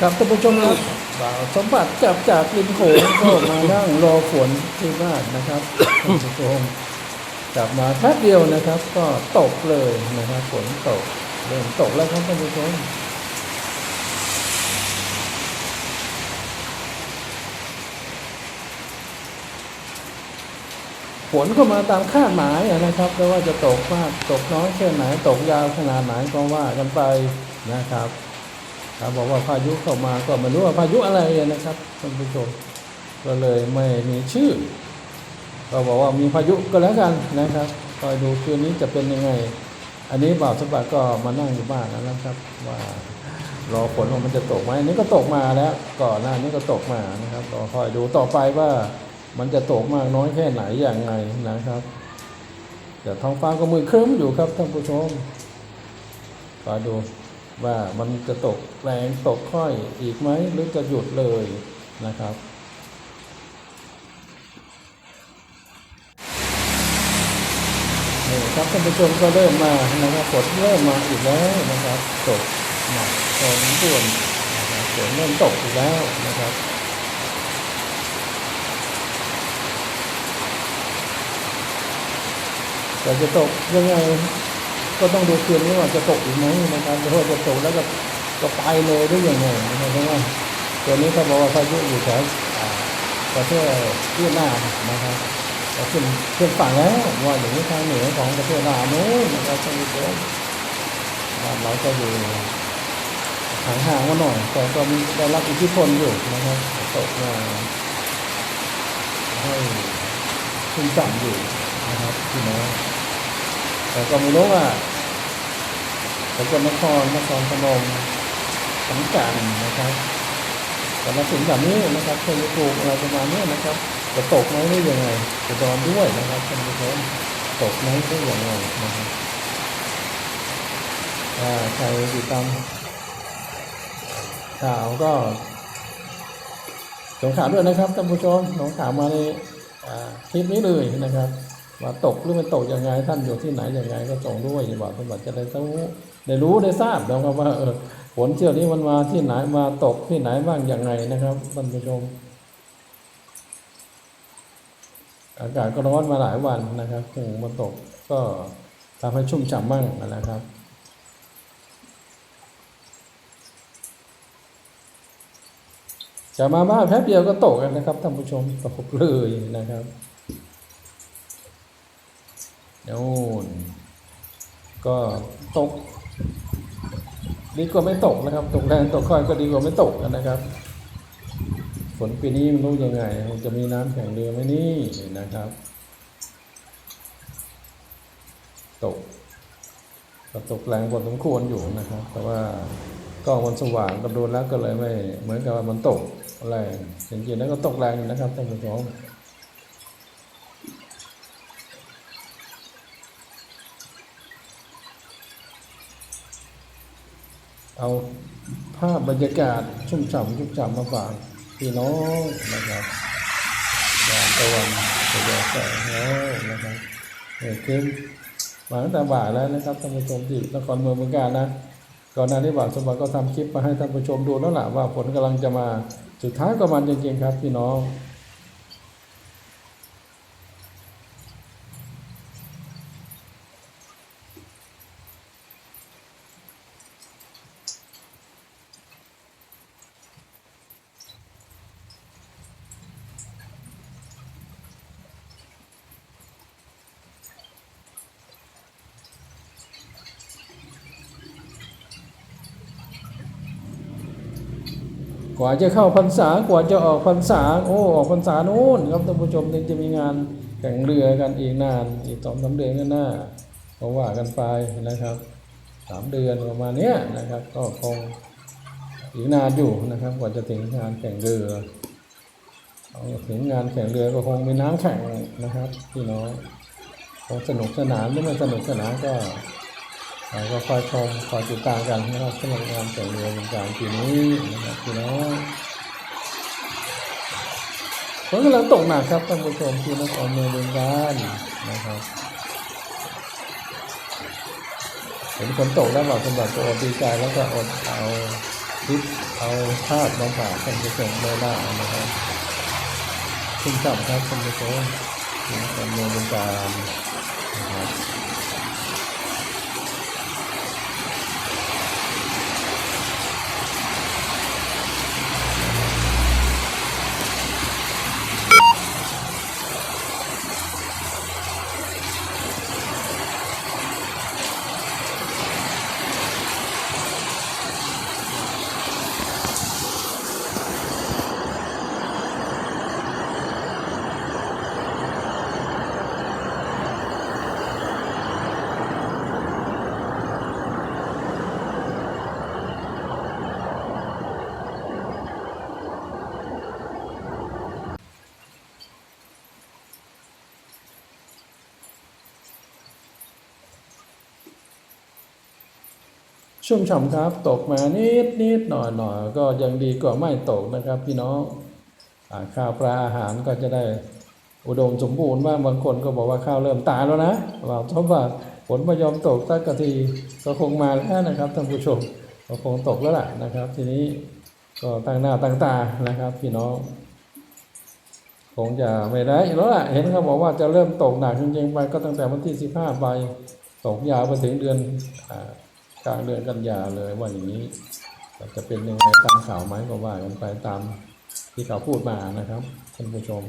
ครับท่านผู้ชมครับบ่าวสมบัติกลับจากริมโขงก็มานั่งรอฝนที่บ้านนะครับท่านผู้ชมกลับมาแป๊บเดียวนะครับ ก็ตกเลยนะครับฝนตกเริ่มตกแล้วครับท่านผู้ชมฝนก็มาตามคาดหมายนะครับไม่ว่าจะตกมากตกน้อยแค่ไหนตกยาวขนาดไหนก็ว่ากันไปนะครับ ครับบอกว่าพายุเข้ามาก็ไม่รู้ว่าพายุอะไรนะครับท่านผู้ชมก็เลยไม่มีชื่อก็บอกว่ามีพายุก็แล้วกันนะครับคอยดูคืนนี้จะเป็นยังไง อันนี้บ่าวสมบัติก็มานั่งอยู่บ้านแล้วนะครับ ว่ารอฝนว่ามันจะตกไหมอันนี้ก็ตกมาแล้ว ก่อนหน้านี้ก็ตกมานะครับก็คอยดูต่อไปว่ามันจะตกมากน้อยแค่ไหนอย่างไงนะครับแต่ท้องฟ้าก็มืดครึ้มอยู่ครับท่านผู้ชมคอยดู ว่ามันจะตกแรงตกค่อยอีกไหมหรือจะหยุดเลยนะครับนี่ครับท่านผู้ชมก็เริ่มมานะครับฝนเริ่มมาอีกแล้วนะครับตกหนักพอสมควนฝนเริ่มตกอีกแล้วนะครับแต่จะตกยังไง ก็ต้องดูคืนนี้ว่าจะตกอีกไหมนะครับหรือว่าจะตกแล้วก็ก็ไปเลยหรือยังไงนะครับเพราะว่าตัวนี้เขาบอกว่าพายุอยู่แถวประเทศเวียดนามนะครับก็ขึ้นขึ้นฝั่งแล้วว่าอย่างนี้ทางเหนือของประเทศลาวโน้นนะครับท่านผู้ชมเราก็อยู่ห่างๆมาหน่อยแต่ก็มีได้รับอิทธิพลอยู่นะครับตกมาให้ขึ้นสั่งอยู่นะครับพี่น้อง แต่ก็ไม่รู้ว่าสกลนครนครพนมสังกัดนะครับแต่ละสิ่งแบบนี้นะครับเคยปลูกอะไรประมาณนี้นะครับจะตกไหมหรือยังไงจะโดนด้วยนะครับท่านผู้ชมตกไหมหรือยังไงนะครับใครติดตามข่าวก็สงขาวด้วยนะครับท่านผู้ชมสงขาวมาในคลิปนี้เลยนะครับ ว่าตกหรือไม่ตกยังไงท่านอยู่ที่ไหนยังไงก็ส่งด้วยบอกสมบัติจะได้รู้ได้รู้ได้ทราบแล้วครับว่าเออฝนเที่ยวนี้มันมาที่ไหนมาตกที่ไหนบ้างยังไงนะครับท่านผู้ชม อากาศก็ร้อนมาหลายวันนะครับคงมาตกก็ทำให้ชุ่มฉ่ำบ้างนะครับจะมาบ้านแป๊บเดียวก็ตกกันนะครับท่านผู้ชมตกเลยนะครับ น่นก็ตก ดีกว่าไม่ตกนะครับ ตกแรงตกค่อยก็ดีกว่าไม่ตกนะครับ ฝนปีนี้ไม่รู้ยังไงจะมีน้ำแข็งเรือไหมนี่นะครับ ตกก็ตกแรงพอสมควรอยู่นะครับ แต่ว่าก็วันสว่างก็ดูแล้วก็เลยไม่เหมือนกับมันตกแรงจริงๆแล้วก็ตกแรงนะครับท่านผู้ชม เอาภาพบรรยากาศชุ่มฉ่ำชุ่มฉ่ำมาฝากพี่น้องนะครับยามตะวันจะแยกแสงแล้วนะครับเออขึ้นมาตั้งแต่บ่ายแล้วนะครับท่านผู้ชมที่นครเมืองเมืองกาญนะก่อนหน้านี้บ่าวสมบัติก็ทำคลิปมาให้ท่านผู้ชมดูแล้วล่ะว่าฝนกำลังจะมาสุดท้ายก็มันจริงๆครับพี่น้อง กว่าจะเข้าพรรษากว่าจะออกพรรษาโอ้ออกพรรษาโน้นครับท่านผู้ชมถึงจะมีงานแข่งเรือกันอีกนานอีกสองสามเดือนข้างหน้าก็ว่ากันไปนะครับสามเดือนประมาณนี้นะครับ ก็คงอีกนานอยู่นะครับ กว่าจะถึงงานแข่งเรือถึงงานแข่งเรือก็คงมีน้ำแข่งนะครับพี่น้องคงสนุกสนานหรือไม่สนุกสนานก็ ก็คอยชมคอยติดตามกันนะครับสำหรับงานแต่งเรือนการปีนี้นะครับพี่น้องฝนกำลังตกหนักครับท่านผู้ชมที่นครเมืองบึงกาฬนะครับเห็นฝนตกแล้วบอกสมบัติตัวดีใจแล้วก็อดเอาคลิปเอาภาพมาฝากท่านผู้ชมได้บ้างนะครับคุณจำครับท่านผู้ชมนี่เป็นเมืองเป็นการ ชุ่มฉ่ำครับ ตกมานิดนิดหน่อยหน่อยก็ยังดีกว่าไม่ตกนะครับ พี่น้องอข้าวปลาอาหารก็จะได้อุดมสมบูรณ์บ้างบางคนก็บอกว่าข้าวเริ่มตายแล้วนะเราทบว่าฝนไม่ยอมตกสักกะทีก็คงมาแล้วนะครับท่านผู้ชมก็คงตกแล้วล่ะนะครับ ทีนี้ก็ตั้งหน้าตั้งตานะครับ พี่น้องคงจะไม่ได้แล้วล่ะเห็นเขาบอกว่าจะเริ่มตกหนักจริงๆไปก็ตั้งแต่วันที่สิบห้าไปตกยาวไปถึงเดือนอ กลางเดือนกันยาเลยว่าอย่างนี้จะเป็นยังไงตามข่าวไหมก็ว่ากันไปตามที่เขาพูดมานะครับท่านผู้ชม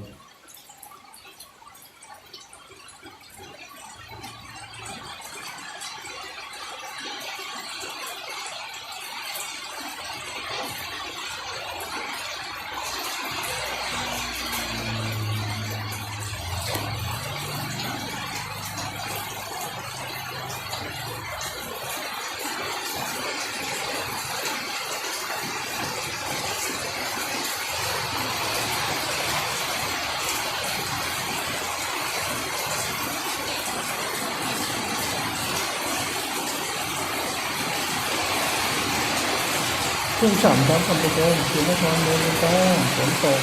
ขึ้นฉ่ำครับท่านผู้ชมคือนครเมืองก้าฝนตก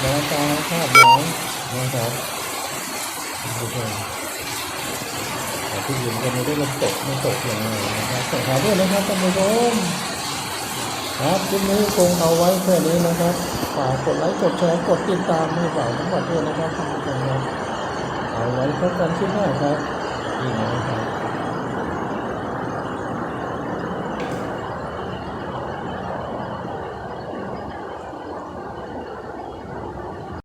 แดดตาคาดหนาวนะครับท่านผู้ชมแต่ที่อื่นก็ไม่ได้ลมตกไม่ตกอย่างไรนะครับขอขอด้วยนะครับท่านผู้ชมครับคลิปนี้คงเอาไว้แค่นี้นะครับฝากกดไลค์กดแชร์กดติดตามให้ฝ่ายทั้งหมดด้วยนะครับท่านผู้ชมครับเอาไว้พบกันคลิปหน้าครับนี่นะครับ